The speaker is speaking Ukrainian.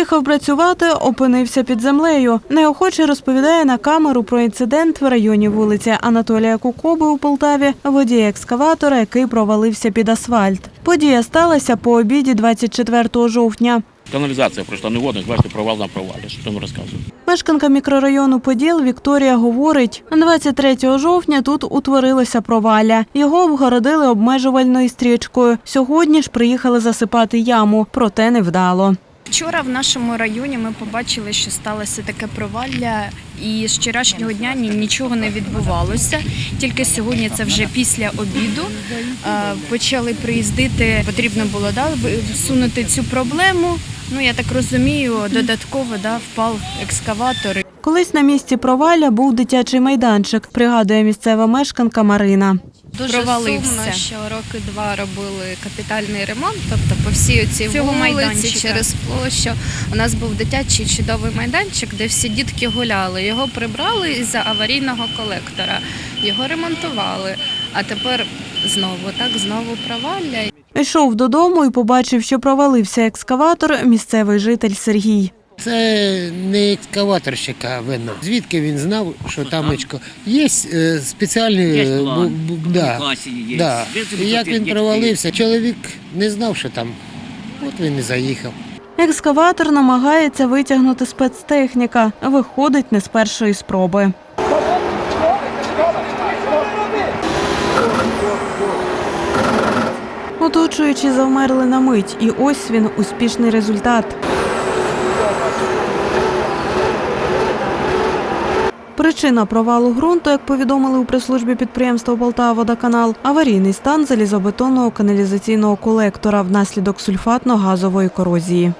Приїхав працювати, опинився під землею. Неохоче розповідає на камеру про інцидент в районі вулиці Анатолія Кукоби у Полтаві, водій екскаватора, який провалився під асфальт. Подія сталася по обіді 24 жовтня. Каналізація пройшла негодних, бачите, провал на провалі. Що там розказую? Мешканка мікрорайону Поділ Вікторія говорить, 23 жовтня тут утворилося провалля. Його обгородили обмежувальною стрічкою. Сьогодні ж приїхали засипати яму, проте невдало. Вчора в нашому районі ми побачили, що сталося таке провалля, і з вчорашнього дня ні- нічого не відбувалося. Тільки сьогодні, це вже після обіду, почали приїздити. Потрібно було да, всунути цю проблему. Ну я так розумію, додатково да, впав екскаватор. Колись на місці провалля був дитячий майданчик, пригадує місцева мешканка Марина. Дуже провалився. сумно, що роки два робили капітальний ремонт, тобто по всій цій Цього вулиці майданчика. через площу. У нас був дитячий чудовий майданчик, де всі дітки гуляли. Його прибрали із-за аварійного колектора, його ремонтували. А тепер знову так, знову провалля. Йшов додому і побачив, що провалився екскаватор, місцевий житель Сергій. Це не екскаваторщика вина. Звідки він знав, що там? Є е, спеціальні Є е, план. да, є. да. І як він провалився, чоловік не знав, що там. От він і заїхав. Екскаватор намагається витягнути спецтехніка, виходить не з першої спроби. Оточуючи завмерли на мить, і ось він успішний результат. Причина провалу ґрунту, як повідомили у прес-службі підприємства «Полтаводоканал», аварійний стан залізобетонного каналізаційного колектора внаслідок сульфатно-газової корозії.